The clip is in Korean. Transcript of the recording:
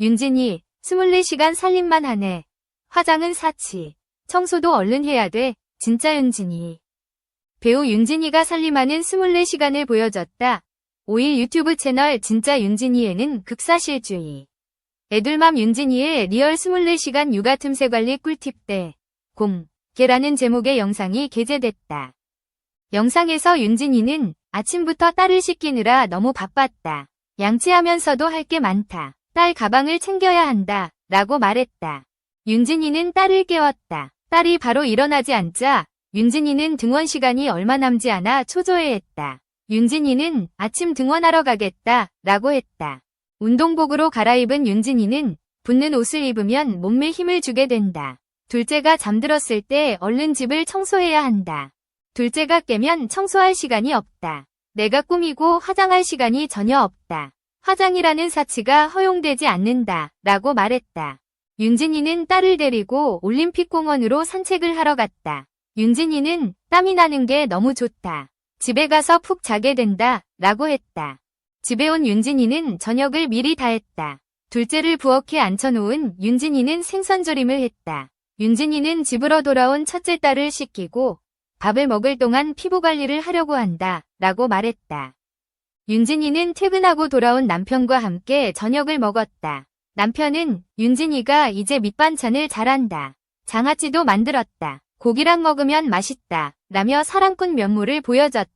윤진이 24시간 살림만 하네. 화장은 사치. 청소도 얼른 해야 돼. 진짜 윤진이. 배우 윤진이가 살림하는 24시간을 보여줬다. 5일 유튜브 채널 진짜 윤진이에는 극사실주의. 애들맘 윤진이의 리얼 24시간 육아 틈새 관리 꿀팁 대 공, 개라는 제목의 영상이 게재됐다. 영상에서 윤진이는 아침부터 딸을 씻기느라 너무 바빴다. 양치하면서도 할 게 많다. 딸 가방을 챙겨야 한다. 라고 말했다. 윤진이는 딸을 깨웠다. 딸이 바로 일어나지 않자 윤진이는 등원 시간이 얼마 남지 않아 초조해했다. 윤진이는 아침 등원하러 가겠다. 라고 했다. 운동복으로 갈아입은 윤진이는 붙는 옷을 입으면 몸에 힘을 주게 된다. 둘째가 잠들었을 때 얼른 집을 청소해야 한다. 둘째가 깨면 청소할 시간이 없다. 내가 꾸미고 화장할 시간이 전혀 없다. 화장이라는 사치가 허용되지 않는다. 라고 말했다. 윤진이는 딸을 데리고 올림픽 공원으로 산책을 하러 갔다. 윤진이는 땀이 나는 게 너무 좋다. 집에 가서 푹 자게 된다. 라고 했다. 집에 온 윤진이는 저녁을 미리 다 했다. 둘째를 부엌에 앉혀놓은 윤진이는 생선조림을 했다. 윤진이는 집으로 돌아온 첫째 딸을 씻기고 밥을 먹을 동안 피부 관리를 하려고 한다. 라고 말했다. 윤진이는 퇴근하고 돌아온 남편과 함께 저녁을 먹었다. 남편은 윤진이가 이제 밑반찬을 잘한다. 장아찌도 만들었다. 고기랑 먹으면 맛있다. 라며 사랑꾼 면모를 보여줬다.